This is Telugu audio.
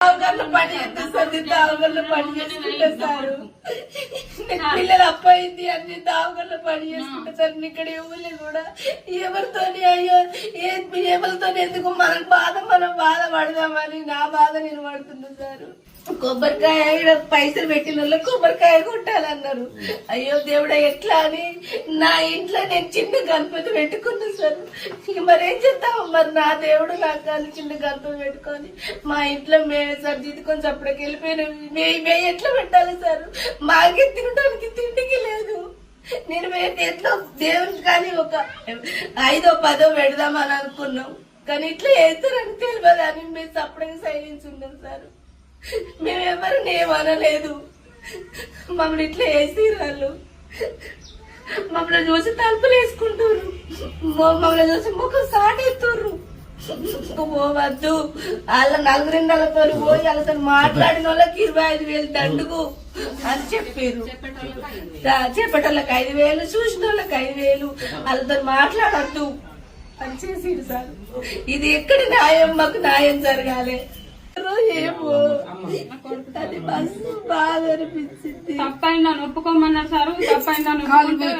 దావగర్లు పని చేస్తుంది దావగర్లు పని చేసుకుంటా సారు పిల్లలు అప్పయింది అన్ని దావగర్లు పని చేసుకుంటా సార్ ఇక్కడ ఎవరు కూడా. ఎవరితోని అయ్యో ఏ ఎవరితో ఎందుకు మనకు బాధ మనం బాధ పడదామని నా బాధ నేను పడుతుంది సార్. కొబ్బరికాయ పైసలు పెట్టిన వాళ్ళు కొబ్బరికాయ కొట్టాలన్నారు. అయ్యో దేవుడా ఎట్లా అని? నా ఇంట్లో నేను చిన్న గణపతి పెట్టుకున్నా సార్. మరేం చేస్తాము మరి నా దేవుడు నాకు కానీ చిన్న గణపతి పెట్టుకొని. మా ఇంట్లో మేమే సార్ దిద్దుకొని చప్పటికి వెళ్ళిపోయిన. మే మే ఎట్లా పెట్టాలి సార్? మాకే తినడానికి తిండికి లేదు. నేను మేము ఎట్లా దేవునికి కానీ ఒక ఐదో పదో పెడదామని అనుకున్నాం. కానీ ఇట్లా వేస్తారని తెలియదు అని మేము సపరేట్ సైలెన్స్ ఉన్నాం సార్. మేము ఎవరిని ఏమనలేదు. మమ్మల్ని ఇట్లా వేసి వాళ్ళు. మమ్మల్ని చూసి తలుపులు వేసుకుంటారు మమ్మల్ని చూసి ముఖం సాటేస్తుర్రు. పోవద్దు వాళ్ళ నలుగురిండలతో పోయి వాళ్ళతో మాట్లాడిన వాళ్ళకి ఇరవై ఐదు వేలు దండుకు అని చెప్పారు చెప్పేటోళ్ళకి ఐదు వేలు చూసిన వాళ్ళకి ఐదు వేలు వాళ్ళతో మాట్లాడద్దు అని చేసిరు సార్ ఇది ఎక్కడి న్యాయం మాకు న్యాయం జరగాలి ఏమో అది మస్తు బాధ అనిపించింది తప్పైందని ఒప్పుకోమన్నారు సార్ తప్పైందని ఇది-